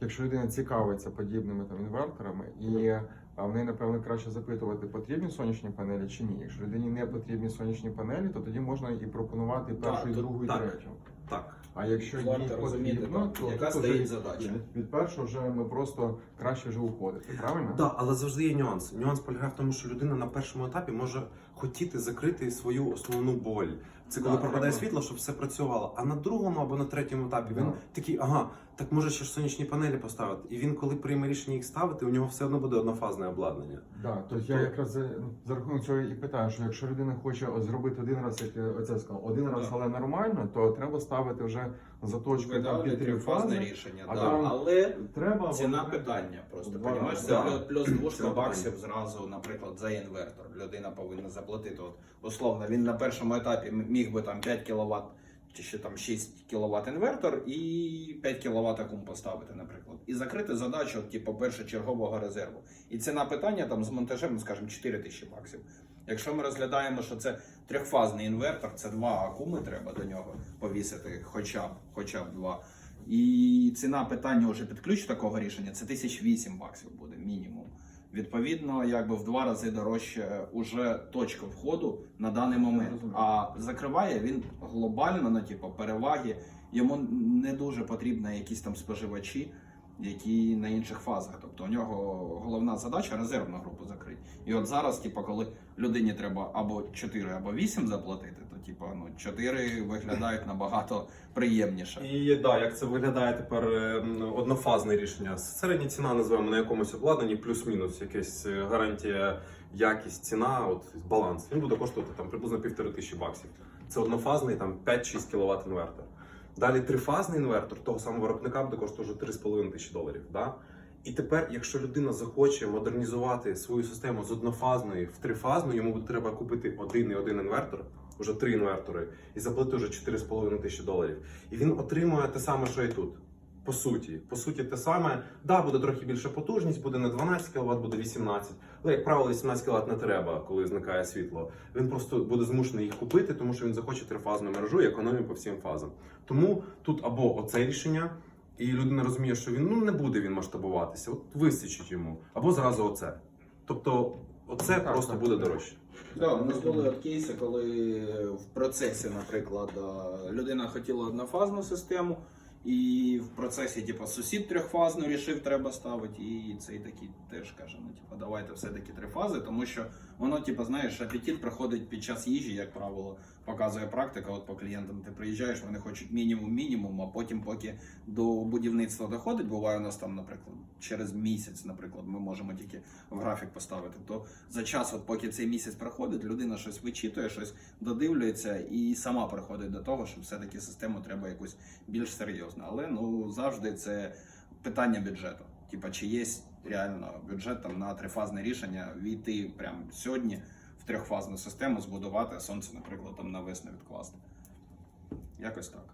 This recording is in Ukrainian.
якщо людина цікавиться подібними там інверторами, і а, в неї, напевно, краще запитувати, потрібні сонячні панелі чи ні. Якщо людині не потрібні сонячні панелі, то тоді можна і пропонувати першу, і другу, і так. третю. Так. А якщо їй потрібно, то яка стоїть задача. від- Від першого вже ми просто краще вже уходити, правильно? Так, але завжди є нюанс. Нюанс полягає в тому, що людина на першому етапі може хотіти закрити свою основну боль. Це коли Так, пропадає треба. світло, щоб все працювало. А на другому або на третьому етапі він Так. такий, ага, так може ще ж сонячні панелі поставити. І він, коли прийме рішення їх ставити, у нього все одно буде однофазне обладнання. Да, то Тобто- я якраз за, за рахунок цього і питаю, що якщо людина хоче зробити один раз, як я оце сказав, один раз, але нормально, то треба ставити вже заточку там під три трифазне фази. рішення, а да. там але Треба ціна от- питання просто. Два Понімаєш, це Да. плюс- плюс двушка Це баксів зразу, наприклад, за інвертор. Людина повинна заплатити. От, условно, він на першому етапі міг би там 5 кВт чи ще там 6 кВт інвертор і 5 кВт акум поставити, наприклад. І закрити задачу, типу, першочергового резерву. І ціна питання там з монтажем, ну, скажімо, 4 тисячі баксів. Якщо ми розглядаємо, що це трьохфазний інвертор, це два акуми треба до нього повісити, хоча б, хоча б два. І ціна питання вже під ключ такого рішення це 1008 баксів буде мінімум. Відповідно, якби в два рази дорожче уже точка входу на даний момент. А закриває він глобально, ну, типу, переваги. Йому не дуже потрібні якісь там споживачі, які на інших фазах. Тобто у нього головна задача резервну групу закрити. І от зараз, типу, коли людині треба або 4, або 8 заплатити, то типу, ну 4 виглядають набагато приємніше. І да, як це виглядає тепер е, однофазне рішення. Середня ціна називаємо на якомусь обладнанні, плюс-мінус, якась е, гарантія, якість, ціна, от баланс. Він буде коштувати там приблизно півтори тисячі баксів. Це однофазний там 5-6 кВт інвертор. Далі трифазний інвертор того самого виробника буде коштувати вже 3,5 тисячі доларів. Да? І тепер, якщо людина захоче модернізувати свою систему з однофазної в трифазну, йому буде треба купити один і один інвертор, вже три інвертори, і заплатити вже 4,5 тисячі доларів. І він отримує те саме, що і тут. По суті, по суті, те саме. Да, буде трохи більша потужність, буде не 12 кВт, буде 18. Але, як правило, 18 кВт не треба, коли зникає світло. Він просто буде змушений їх купити, тому що він захоче трифазну мережу і економію по всім фазам. Тому тут або оце рішення, і людина розуміє, що він ну не буде він масштабуватися, от вистачить йому, або зразу оце. Тобто, оце Так, просто так, буде так. дорожче. Да, у нас були от кейси, коли в процесі, наприклад, е, людина хотіла однофазну систему, і в процесі, типу, сусід трьохфазну рішив, треба ставити, і цей такий теж каже: ну, типу, давайте все-таки три фази, тому що воно, типу, знаєш, апетит приходить під час їжі, як правило, показує практика. От по клієнтам ти приїжджаєш, вони хочуть мінімум мінімум, а потім, поки до будівництва доходить, буває у нас там, наприклад, через місяць, наприклад, ми можемо тільки в графік поставити. То за час, от поки цей місяць проходить, людина щось вичитує, щось додивлюється і сама приходить до того, що все-таки систему треба якусь більш серйозно. Але ну завжди це питання бюджету. Типа, чи є реально бюджет там на трифазне рішення війти прямо сьогодні в трьохфазну систему, збудувати сонце, наприклад, там на весну відкласти. Якось так.